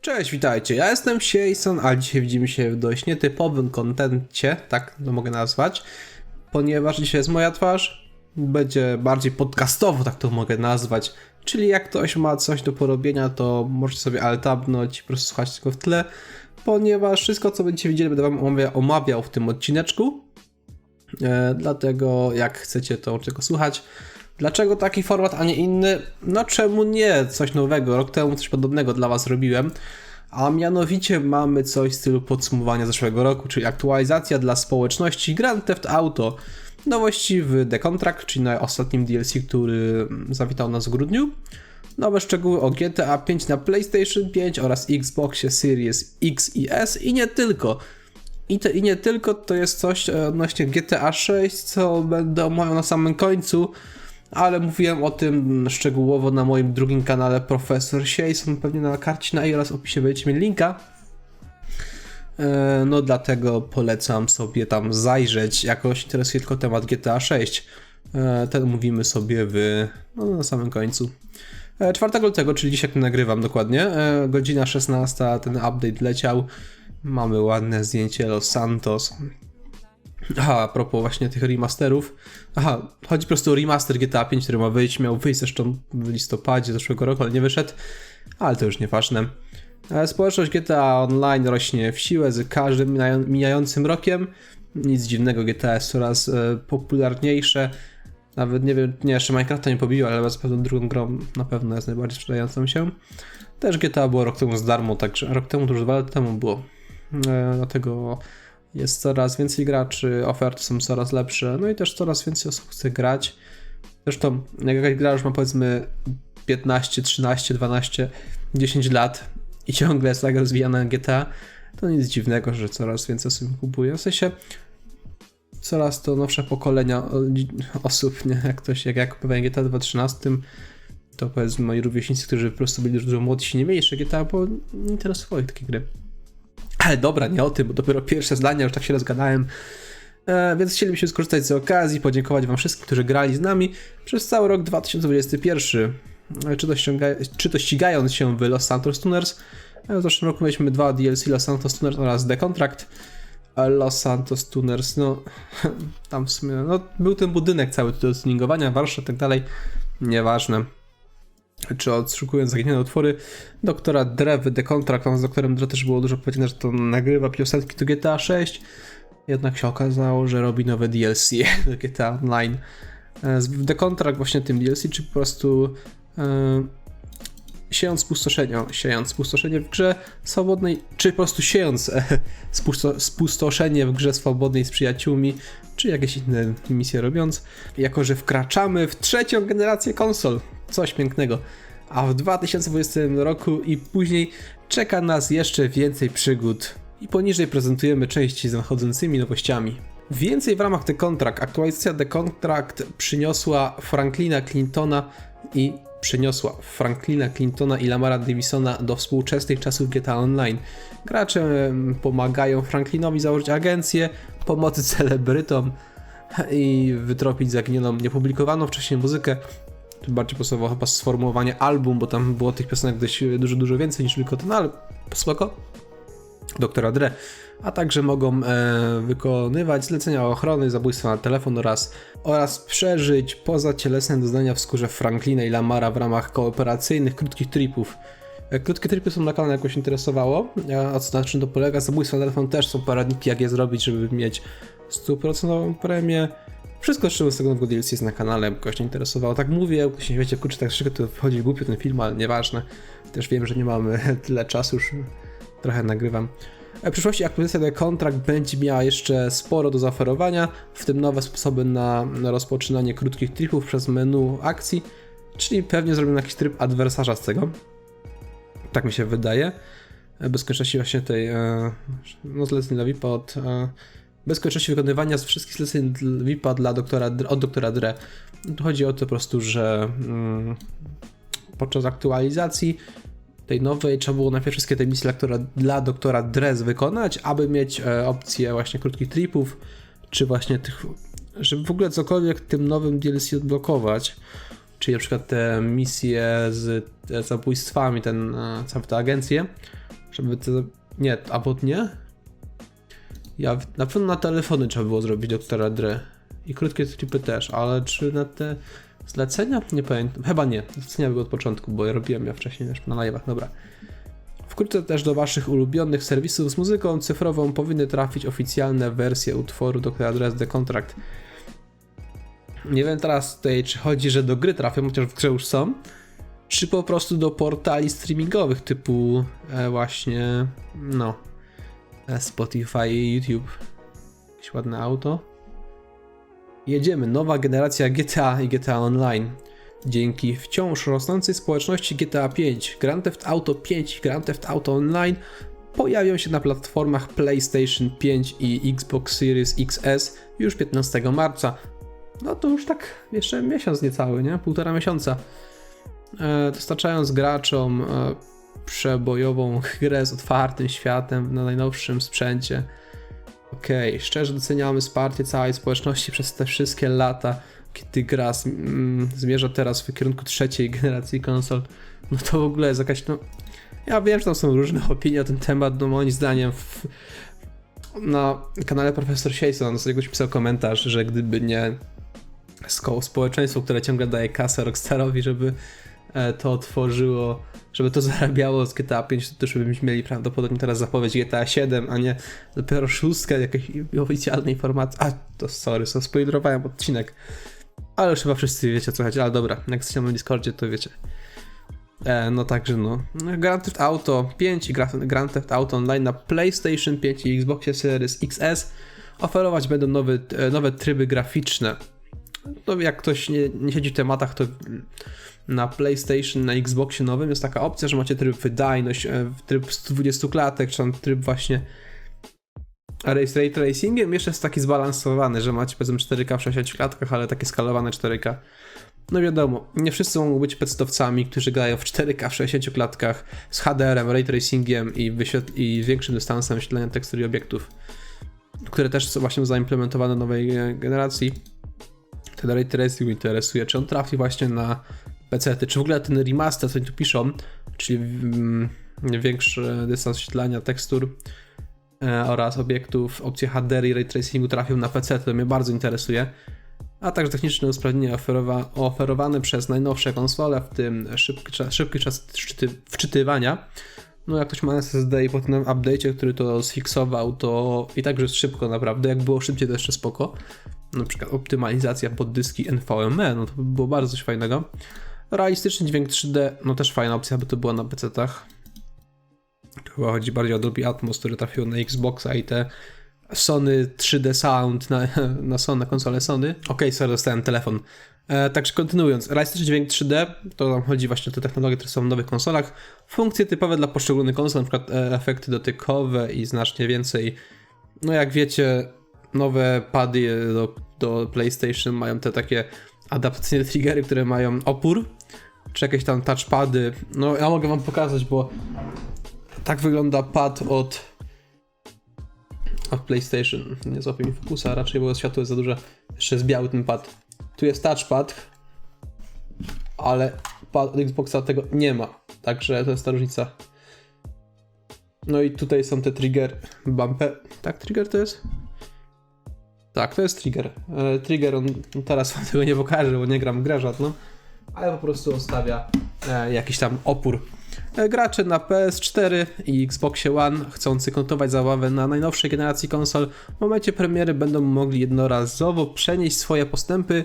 Cześć, witajcie. Ja jestem Sieison, a dzisiaj widzimy się w dość nietypowym kontencie, tak to mogę nazwać, ponieważ dzisiaj jest moja twarz, będzie bardziej podcastowo, tak to mogę nazwać, czyli jak ktoś ma coś do porobienia, to możecie sobie altabnąć i po prostu słuchać tylko w tle, ponieważ wszystko, co będziecie widzieli, będę wam omawia- omawiał w tym odcineczku, e, dlatego jak chcecie, to czego słuchać. Dlaczego taki format, a nie inny? No czemu nie? Coś nowego. Rok temu coś podobnego dla Was robiłem. A mianowicie mamy coś w stylu podsumowania zeszłego roku, czyli aktualizacja dla społeczności Grand Theft Auto. Nowości w The Contract, czyli na ostatnim DLC, który zawitał nas w grudniu. Nowe szczegóły o GTA 5 na PlayStation 5 oraz Xboxie Series X i S i nie tylko. I, te, I nie tylko to jest coś odnośnie GTA 6, co będę omawiał na samym końcu, ale mówiłem o tym szczegółowo na moim drugim kanale Profesor Sieson, pewnie na karcie na i oraz opisie będziecie mieli linka. E, No dlatego polecam sobie tam zajrzeć, jakoś interesuje tylko temat GTA 6. E, Ten mówimy sobie w, no, na samym końcu. E, 4 lutego, czyli dzisiaj nagrywam dokładnie, e, godzina 16, ten update leciał. Mamy ładne zdjęcie Los Santos. Aha, a propos właśnie tych remasterów. Aha, chodzi po prostu o remaster GTA 5, który ma wyjść. Miał wyjść zresztą w listopadzie zeszłego roku, ale nie wyszedł. Ale to już nieważne. E, Społeczność GTA Online rośnie w siłę z każdym mijającym rokiem. Nic dziwnego, GTA jest coraz e, popularniejsze. Nawet nie wiem, nie, jeszcze Minecrafta nie pobiło, ale z pewną drugą grą na pewno jest najbardziej sprzedającą się. Też GTA było rok temu za darmo, także rok temu to już dwa lata temu było. E, dlatego jest coraz więcej graczy, oferty są coraz lepsze, no i też coraz więcej osób chce grać. Zresztą, jak jakaś gra już ma powiedzmy 15, 13, 12, 10 lat i ciągle jest tak rozwijana GTA, to nic dziwnego, że coraz więcej osób kupuje. W sensie coraz to nowsze pokolenia osób, nie? Jak ktoś, jak ja kupowałem GTA w 2013, to powiedzmy moi rówieśnicy, którzy po prostu byli dużo młodsi, nie mieli jeszcze GTA, bo nie interesowały takie gry. Ale dobra, nie o tym, bo dopiero pierwsze zdania, już tak się rozgadałem. E, więc chcielibyśmy skorzystać z okazji, podziękować Wam wszystkim, którzy grali z nami przez cały rok 2021. E, Czy to, ściąga, czy to ścigając się w Los Santos Tuners. E, W zeszłym roku mieliśmy dwa DLC Los Santos Tuners oraz The Contract. A Los Santos Tuners, no tam w sumie, no był ten budynek cały do tuningowania, warsztat i tak dalej. Nieważne czy odszukując zaginione utwory doktora Dre w The Contract, tam z doktorem Dre też było dużo powiedziane, że to nagrywa piosenki do GTA 6, jednak się okazało, że robi nowe DLC do GTA Online. The Contract właśnie tym DLC, czy po prostu e, siejąc spustoszenie, siejąc spustoszenie w grze swobodnej, czy po prostu siejąc e, spusto, spustoszenie w grze swobodnej z przyjaciółmi, czy jakieś inne misje robiąc, jako że wkraczamy w trzecią generację konsol. Coś pięknego. A w 2020 roku i później czeka nas jeszcze więcej przygód. I poniżej prezentujemy części z nadchodzącymi nowościami. Więcej w ramach The Contract. Aktualizacja The Contract przyniosła Franklina Clintona i przeniosła Franklina Clintona i Lamara Davisona do współczesnych czasów GTA Online. Gracze pomagają Franklinowi założyć agencję pomocy celebrytom i wytropić zaginioną, niepublikowaną wcześniej muzykę. Bardziej pasowało chyba sformułowanie album, bo tam było tych piosenek dość dużo, dużo więcej niż tylko ten, ale spoko. Doktora Dre. A także mogą e, wykonywać zlecenia ochrony, zabójstwa na telefon oraz, oraz przeżyć pozacielesne doznania w skórze Franklina i Lamara w ramach kooperacyjnych krótkich tripów. E, Krótkie tripy są na kanale jakoś interesowało, a co na czym to polega? Zabójstwa na telefon też są poradniki, jak je zrobić, żeby mieć 100% premię. Wszystko z czego z tego nowego DLC jest na kanale, kogoś nie interesowało. Tak mówię, się wiecie, kurczę, tak szybko to wchodzi głupio ten film, ale nieważne. Też wiem, że nie mamy tyle czasu, trochę nagrywam. W przyszłości aktualizacja The Contract będzie miała jeszcze sporo do zaoferowania, w tym nowe sposoby na, na rozpoczynanie krótkich tripów przez menu akcji, czyli pewnie zrobimy jakiś tryb adwersarza z tego. Tak mi się wydaje. Bez konieczności właśnie tej, e, no zleceń VIP od, e, bez konieczności wykonywania z wszystkich zleceń VIP-a dla doktora, od doktora Dre. Tu chodzi o to po prostu, że mm, podczas aktualizacji tej nowej trzeba było najpierw wszystkie te misje dla, dla doktora Drez wykonać, aby mieć e, opcję właśnie krótkich tripów, czy właśnie tych, żeby w ogóle cokolwiek w tym nowym DLC odblokować. Czyli na przykład te misje z e, zabójstwami, ten, e, całe te agencje, Żeby to... Nie, albo nie? Ja na pewno na telefony trzeba było zrobić doktora Dre. I krótkie klipy też, ale czy na te zlecenia? Nie pamiętam. Chyba nie. Zlecenia były od początku, bo ja robiłem ja wcześniej też na live'ach. Dobra. Wkrótce też do Waszych ulubionych serwisów z muzyką cyfrową powinny trafić oficjalne wersje utworu Dr. Dre The Contract. Nie wiem teraz tutaj, czy chodzi, że do gry trafią, chociaż w grze już są, czy po prostu do portali streamingowych typu e, właśnie, no, e, Spotify YouTube. Jakieś ładne auto. Jedziemy, nowa generacja GTA i GTA Online. Dzięki wciąż rosnącej społeczności GTA 5, Grand Theft Auto 5 i Grand Theft Auto Online pojawią się na platformach PlayStation 5 i Xbox Series XS już 15 marca. No to już tak jeszcze miesiąc niecały, nie? Półtora miesiąca. E, dostarczając graczom e, przebojową grę z otwartym światem na najnowszym sprzęcie. Okej, okay. szczerze doceniamy wsparcie całej społeczności przez te wszystkie lata, kiedy gra mm, zmierza teraz w kierunku trzeciej generacji konsol. No to w ogóle jest jakaś, no... Ja wiem, że tam są różne opinie na ten temat, no moim zdaniem w, na kanale Profesor Shayson sobie pisał komentarz, że gdyby nie społeczeństwo, które ciągle daje kasę Rockstarowi, żeby e, to otworzyło, żeby to zarabiało z GTA 5, to też byśmy mieli prawdopodobnie teraz zapowiedź GTA 7, a nie dopiero szóstkę jakiejś oficjalnej informacji. A, to sorry, so spoilerowałem odcinek. Ale już chyba wszyscy wiecie co chodzi, ale dobra, jak jesteście na Discordzie, to wiecie. E, no także no. Grand Theft Auto 5 i Grand Theft Auto Online na PlayStation 5 i Xbox Series XS oferować będą nowe, nowe tryby graficzne no jak ktoś nie, nie siedzi w tematach, to na PlayStation, na Xboxie nowym jest taka opcja, że macie tryb wydajność, e, tryb 120 klatek, czy tam tryb właśnie ray tracingiem. Jeszcze jest taki zbalansowany, że macie powiedzmy 4K w 60 klatkach, ale takie skalowane 4K. No wiadomo, nie wszyscy mogą być pedstowcami, którzy grają w 4K w 60 klatkach z HDR-em, ray tracingiem i, i większym dystansem wyświetlenia tekstur i obiektów, które też są właśnie zaimplementowane nowej e, generacji ten ray tracing interesuje, czy on trafi właśnie na PC, czy w ogóle ten remaster, co oni tu piszą, czyli mm, większy dystans świetlania tekstur e, oraz obiektów, opcje HDR i ray tracingu trafią na PC, to mnie bardzo interesuje. A także techniczne usprawnienia oferowa oferowane przez najnowsze konsole, w tym szybki, czas, szybki czas wczytywania. No jak ktoś ma SSD i po tym update'cie, który to sfiksował, to i tak jest szybko naprawdę. Jak było szybciej, to jeszcze spoko na przykład optymalizacja pod dyski NVMe, no to by było bardzo coś fajnego. Realistyczny dźwięk 3D, no też fajna opcja, by to była na PC-tach. Chyba chodzi bardziej o Dolby Atmos, który trafił na Xboxa i te Sony 3D Sound na, na, Sony, na Sony. Okej, okay, sorry, dostałem telefon. E, także kontynuując, realistyczny dźwięk 3D, to tam chodzi właśnie o te technologie, które są w nowych konsolach. Funkcje typowe dla poszczególnych konsol, na przykład e, efekty dotykowe i znacznie więcej. No jak wiecie, nowe pady do, do PlayStation mają te takie adaptacyjne triggery, które mają opór, czy jakieś tam touchpady. No ja mogę wam pokazać, bo tak wygląda pad od od PlayStation. Nie złapię mi fokusa, raczej bo światło jest za duże. Jeszcze jest biały ten pad. Tu jest touchpad, ale pad od Xboxa tego nie ma. Także to jest ta różnica. No i tutaj są te trigger bumper. Tak, trigger to jest? Tak, to jest trigger. E, trigger, on teraz wam tego nie pokaże, bo nie gram w grę żadną, ale po prostu ostawia e, jakiś tam opór. E, gracze na PS4 i Xbox One chcący kontynuować zabawę na najnowszej generacji konsol w momencie premiery będą mogli jednorazowo przenieść swoje postępy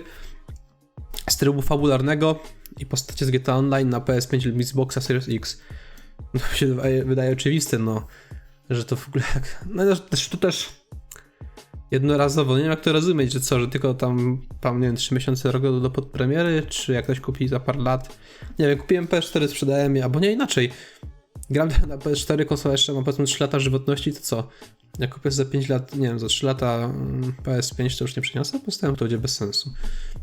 z trybu fabularnego i postacie z GTA Online na PS5 lub Xboxa Series X. No, się wydaje, oczywiste, no, że to w ogóle. No też, to też jednorazowo. Nie wiem jak to rozumieć, że co, że tylko tam, tam nie wiem, 3 miesiące roku do podpremiery, czy jak ktoś kupi za parę lat. Nie wiem, kupiłem PS4, sprzedałem je, albo nie inaczej. Gram na PS4, konsola jeszcze ma powiedzmy 3 lata żywotności, to co? Jak kupię za 5 lat, nie wiem, za 3 lata mm, PS5 to już nie przyniosę, postałem to będzie bez sensu.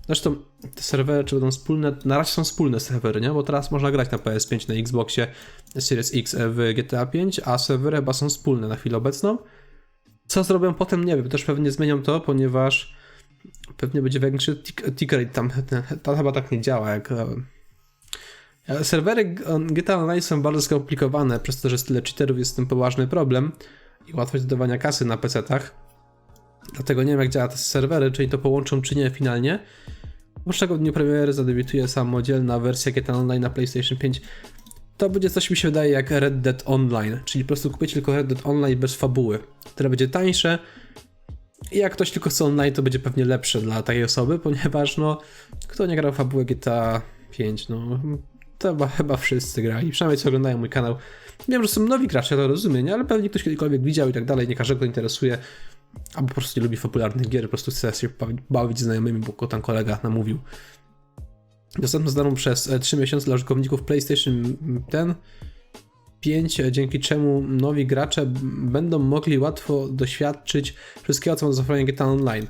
Zresztą te serwery czy będą wspólne, na razie są wspólne serwery, nie? Bo teraz można grać na PS5, na Xboxie Series X w GTA 5, a serwery chyba są wspólne na chwilę obecną. Co zrobią potem, nie wiem, też pewnie zmienią to, ponieważ pewnie będzie większy tick rate tam, tam chyba tak nie działa jak Ale Serwery G- GTA Online są bardzo skomplikowane, przez to, że jest tyle cheaterów jest z tym poważny problem i łatwość dodawania kasy na PC-tach. Dlatego nie wiem jak działa te serwery, czy oni to połączą czy nie finalnie. W dniu premiery zadebiutuje samodzielna wersja GTA Online na PlayStation 5. To będzie coś mi się wydaje jak Red Dead Online, czyli po prostu kupić tylko Red Dead Online bez fabuły, które będzie tańsze i jak ktoś tylko chce online, to będzie pewnie lepsze dla takiej osoby, ponieważ no, kto nie grał w fabułę GTA 5, no to chyba, chyba wszyscy grali, przynajmniej co oglądają mój kanał. Wiem, że są nowi gracze, to rozumiem, nie? ale pewnie ktoś kiedykolwiek widział i tak dalej, nie każdego interesuje, albo po prostu nie lubi popularnych gier, po prostu chce się bawić, znajomymi, bo tam kolega namówił. Dostępny za darmo przez e, 3 miesiące dla użytkowników PlayStation ten 5, e, dzięki czemu nowi gracze będą mogli łatwo doświadczyć wszystkiego, co ma do zaoferowania GTA Online.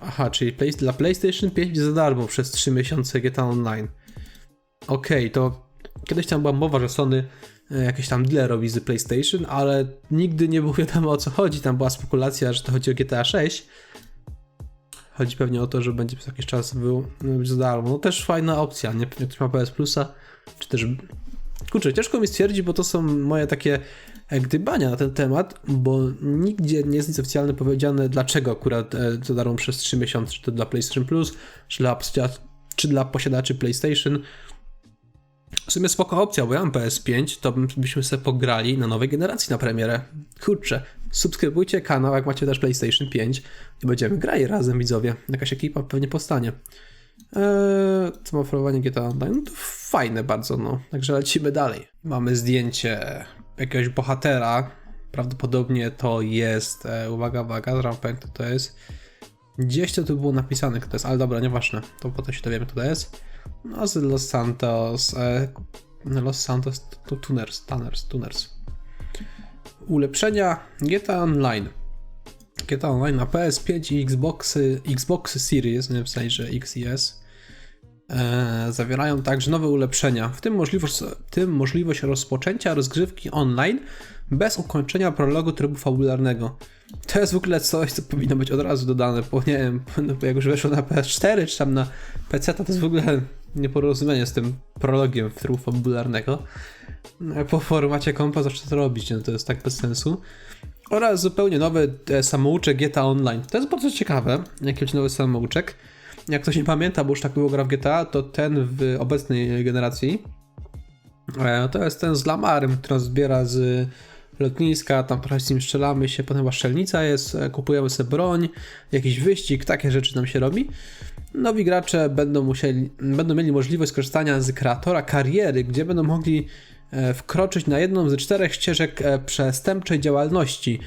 Aha, czyli play, dla PlayStation 5 za darmo przez 3 miesiące GTA Online. Okej, to kiedyś tam była mowa, że Sony e, jakieś tam deal robi z PlayStation, ale nigdy nie było wiadomo o co chodzi. Tam była spekulacja, że to chodzi o GTA 6. Chodzi pewnie o to, że będzie przez jakiś czas był być za darmo. No też fajna opcja, nie? Pewnie ktoś ma PS Plusa, czy też... Kurczę, ciężko mi stwierdzić, bo to są moje takie gdybania na ten temat, bo nigdzie nie jest nic oficjalnie powiedziane, dlaczego akurat e, za darmo przez 3 miesiące, czy to dla PlayStation Plus, czy dla, czy dla posiadaczy PlayStation. W sumie spoko opcja, bo ja mam PS5, to byśmy sobie pograli na nowej generacji na premierę. Kurczę, subskrybujcie kanał, jak macie też PlayStation 5 i będziemy grali razem, widzowie. Jakaś ekipa pewnie powstanie. Eee, ma oferowanie GTA Online? No to fajne bardzo, no. Także lecimy dalej. Mamy zdjęcie jakiegoś bohatera. Prawdopodobnie to jest, e, uwaga, uwaga, zaraz powiem kto to jest. Gdzieś to tu było napisane kto to jest, ale dobra, nieważne. To potem się dowiemy kto to jest. No z Los Santos, e, Los Santos to Tuners, Tuners, Tuners. Ulepszenia GTA Online. GTA Online na PS5 i Xboxy, Xboxy Series, nie wiem że X i S, e, zawierają także nowe ulepszenia, w tym możliwość, tym możliwość rozpoczęcia rozgrywki online bez ukończenia prologu trybu fabularnego. To jest w ogóle coś, co powinno być od razu dodane, bo nie wiem, jak już weszło na PS4 czy tam na PC, to jest w ogóle nieporozumienie z tym prologiem trybu fabularnego. No, Po formacie kompa zawsze to robić, no to jest tak bez sensu. Oraz zupełnie nowy e, samouczek GTA Online. To jest bardzo ciekawe, jakiś nowy samouczek. Jak ktoś nie pamięta, bo już tak było gra w GTA, to ten w obecnej generacji e, to jest ten z Lamarem, który zbiera z lotniska, tam trochę z nim strzelamy się, potem chyba strzelnica jest, e, kupujemy sobie broń, jakiś wyścig, takie rzeczy nam się robi. Nowi gracze będą musieli, będą mieli możliwość skorzystania z kreatora kariery, gdzie będą mogli e, wkroczyć na jedną ze czterech ścieżek e, przestępczej działalności.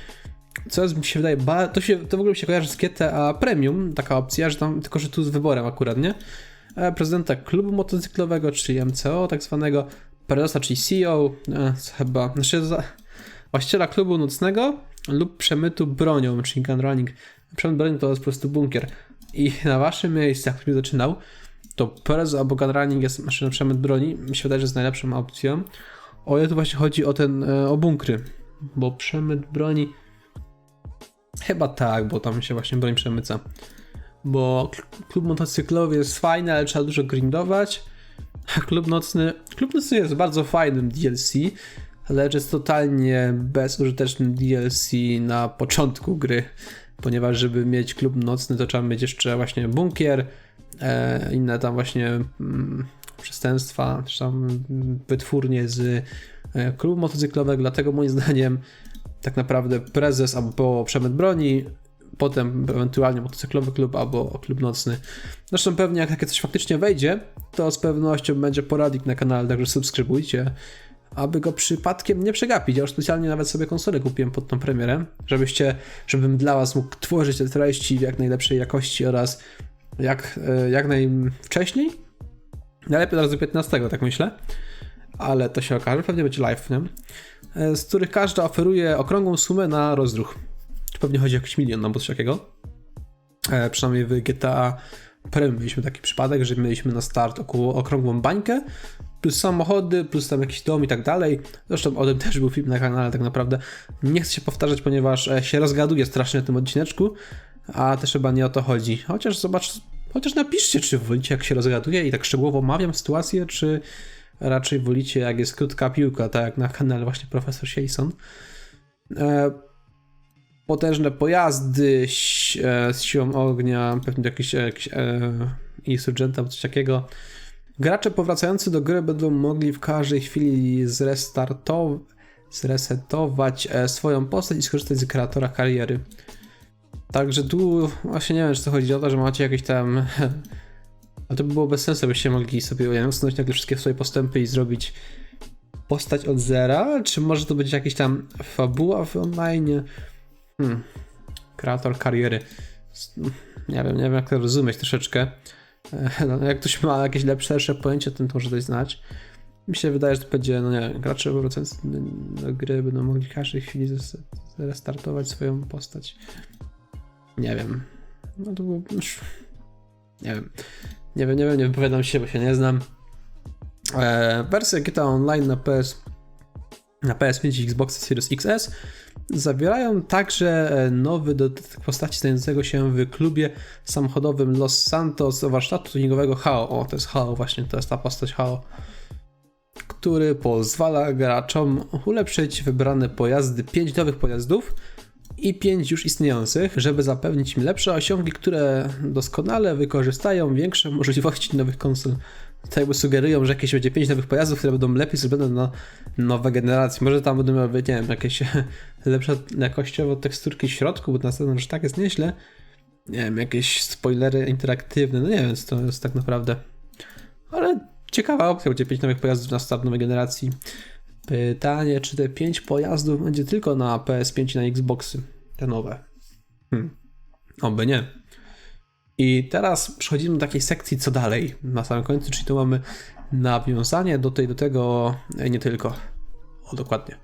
Co mi się wydaje, to, się, to w ogóle mi się kojarzy z GTA Premium, taka opcja, że tam, tylko że tu z wyborem akurat, nie? Prezydenta klubu motocyklowego, czyli MCO tak zwanego, prezesa, czyli CEO, e, chyba, znaczy właściciela klubu nocnego lub przemytu bronią, czyli gun running. Przemyt bronią to jest po prostu bunkier. I na waszym miejscu, jak ktoś zaczynał, to prezes albo gun running jest, na przemyt broni, mi się wydaje, że jest najlepszą opcją. O ile tu właśnie chodzi o ten, e, o bunkry, bo przemyt broni Chyba tak, bo tam się właśnie broń przemyca. Bo kl- klub motocyklowy jest fajny, ale trzeba dużo grindować. A klub nocny. Klub nocny jest bardzo fajnym DLC, lecz jest totalnie bezużytecznym DLC na początku gry. Ponieważ, żeby mieć klub nocny, to trzeba mieć jeszcze właśnie bunkier, e, inne tam właśnie mm, przestępstwa, czy tam wytwórnie z e, klubu motocyklowego. Dlatego moim zdaniem tak naprawdę prezes albo przemyt broni, potem ewentualnie motocyklowy klub albo klub nocny. Zresztą pewnie jak takie coś faktycznie wejdzie, to z pewnością będzie poradnik na kanale, także subskrybujcie, aby go przypadkiem nie przegapić. Ja już specjalnie nawet sobie konsolę kupiłem pod tą premierę, żebyście, żebym dla was mógł tworzyć te treści w jak najlepszej jakości oraz jak, e, jak najwcześniej. Najlepiej od razu 15, tak myślę. Ale to się okaże, pewnie będzie live, nie? E, z których każda oferuje okrągłą sumę na rozruch. Pewnie chodzi o jakiś milion albo coś takiego. E, przynajmniej w GTA Premium mieliśmy taki przypadek, że mieliśmy na start około okrągłą bańkę, plus samochody, plus tam jakiś dom i tak dalej. Zresztą o tym też był film na kanale, tak naprawdę. Nie chcę się powtarzać, ponieważ e, się rozgaduję strasznie na tym odcineczku, a też chyba nie o to chodzi. Chociaż zobacz, Chociaż napiszcie, czy wolicie jak się rozgaduje i tak szczegółowo omawiam sytuację, czy raczej wolicie jak jest krótka piłka, tak jak na kanale właśnie profesor Sieson. E, potężne pojazdy e, z siłą ognia, pewnie jakiś, jakiś e, insurgenta coś takiego. Gracze powracający do gry będą mogli w każdej chwili zrestartować, zresetować e, swoją postać i skorzystać z kreatora kariery. Także tu właśnie nie wiem, czy to chodzi o to, że macie jakieś tam. A to by było bez sensu, byście mogli sobie usunąć nagle wszystkie swoje postępy i zrobić postać od zera, czy może to być jakiś tam fabuła w online? Hmm. Kreator kariery. Nie wiem, nie wiem jak to rozumieć troszeczkę. No, jak ktoś ma jakieś lepsze, lepsze pojęcie, to może dać znać. Mi się wydaje, że to będzie, no nie gracze powracający do gry będą mogli w każdej chwili zrestartować swoją postać. Nie wiem. No to było... Nie wiem. Nie wiem, nie wiem, nie wypowiadam się, bo się nie znam. E, wersja GTA Online na PS na PS5 i Xbox Series XS zawierają także e, nowy dodatek postaci znajdującego się w klubie samochodowym Los Santos warsztatu tuningowego HAO. O, to jest HAO właśnie, to jest ta postać HAO który pozwala graczom ulepszyć wybrane pojazdy, 5 nowych pojazdów i 5 już istniejących, żeby zapewnić im lepsze osiągi, które doskonale wykorzystają większe możliwości nowych konsol. Jakby sugerują, że jakieś będzie 5 nowych pojazdów, które będą lepiej zrobione na nowe generacje. Może tam będą miały, nie wiem, jakieś lepsze jakościowo teksturki w środku, bo na pewno, że tak jest nieźle. Nie wiem, jakieś spoilery interaktywne, no nie wiem, co to jest tak naprawdę. Ale ciekawa opcja, będzie 5 nowych pojazdów na start nowej generacji. Pytanie, czy te 5 pojazdów będzie tylko na PS5 i na Xboxy, te nowe? Hmm. Oby nie. I teraz przechodzimy do takiej sekcji, co dalej, na samym końcu, czyli tu mamy nawiązanie do, tej, do tego, e, nie tylko, o dokładnie.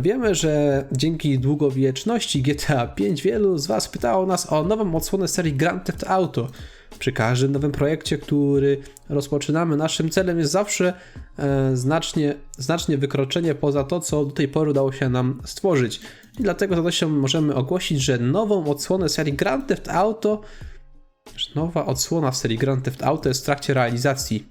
Wiemy, że dzięki długowieczności GTA 5 wielu z Was pytało nas o nową odsłonę serii Grand Theft Auto. Przy każdym nowym projekcie, który rozpoczynamy, naszym celem jest zawsze e, znacznie, znacznie wykroczenie poza to, co do tej pory udało się nam stworzyć. I dlatego z radością możemy ogłosić, że nową odsłonę serii Grand Theft Auto, nowa odsłona w serii Grand Theft Auto jest w trakcie realizacji.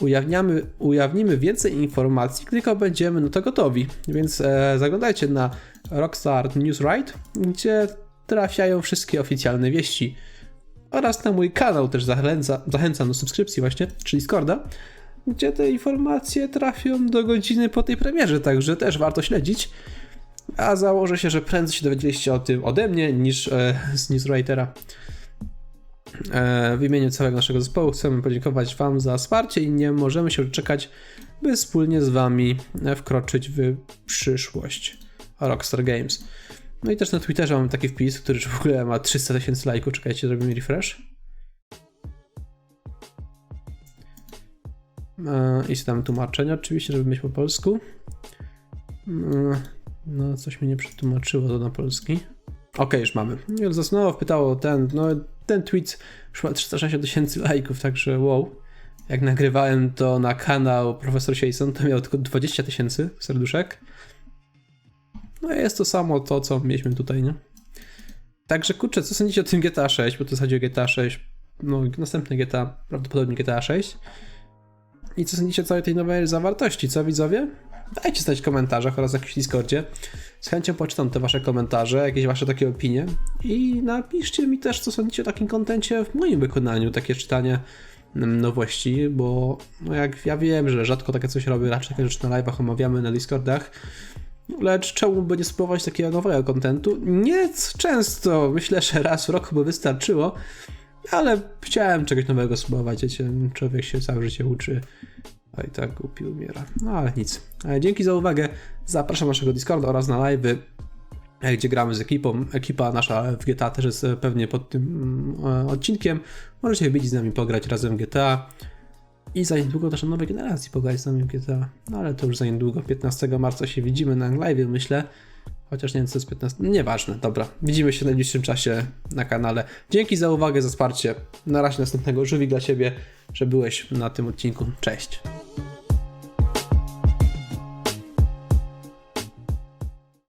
Ujawniamy, ujawnimy więcej informacji, tylko będziemy na to gotowi. Więc e, zaglądajcie na Rockstar News Right, gdzie trafiają wszystkie oficjalne wieści. Oraz na mój kanał też zachęca, zachęcam do subskrypcji właśnie, czyli Discorda, gdzie te informacje trafią do godziny po tej premierze, także też warto śledzić. A założę się, że prędzej się dowiedzieliście o tym ode mnie niż e, z newswritera. E, w imieniu całego naszego zespołu chcemy podziękować Wam za wsparcie i nie możemy się doczekać, by wspólnie z Wami wkroczyć w przyszłość Rockstar Games. No i też na Twitterze mam taki wpis, który już w ogóle ma 300 tysięcy lajków. Czekajcie, zrobimy refresh. E, I tam tłumaczenie oczywiście, żeby mieć po polsku. E, No, coś mi nie przetłumaczyło to na polski. Okej, już mamy. Zasnowo pytało ten, no ten tweet już ma 360 tysięcy lajków, także wow. Jak nagrywałem to na kanał Profesor Sieson, to miał tylko 20 tysięcy serduszek. No jest to samo to, co mieliśmy tutaj, nie? Także kurczę, co sądzicie o tym GTA 6, bo to w zasadzie GTA 6, no następny GTA, prawdopodobnie GTA 6. I co sądzicie o całej tej nowej zawartości, co widzowie? Dajcie znać w komentarzach oraz na jakimś Discordzie. Z chęcią poczytam te wasze komentarze, jakieś wasze takie opinie i napiszcie mi też, co sądzicie o takim kontencie w moim wykonaniu, takie czytanie mm, nowości, bo no jak ja wiem, że rzadko takie coś robię, raczej takie rzeczy na live'ach omawiamy na Discordach, lecz czemu by nie spróbować takiego nowego kontentu? Nie często, myślę, że raz w roku by wystarczyło, ale chciałem czegoś nowego spróbować, wiecie, człowiek się całe życie uczy, a i tak głupi umiera. No ale nic. E, Dzięki za uwagę, zapraszam na naszego Discorda oraz na live'y, e, gdzie gramy z ekipą. Ekipa nasza w GTA też jest e, pewnie pod tym mm, odcinkiem. Możecie wybić z nami pograć razem w GTA. I za niedługo też na nowej generacji pograć z nami w GTA. No ale to już za niedługo, 15 marca się widzimy na live, myślę. Chociaż nie wiem co jest 15. Nieważne, dobra. Widzimy się w najbliższym czasie na kanale. Dzięki za uwagę, za wsparcie. Na razie następnego żółwik dla Ciebie, że byłeś na tym odcinku. Cześć.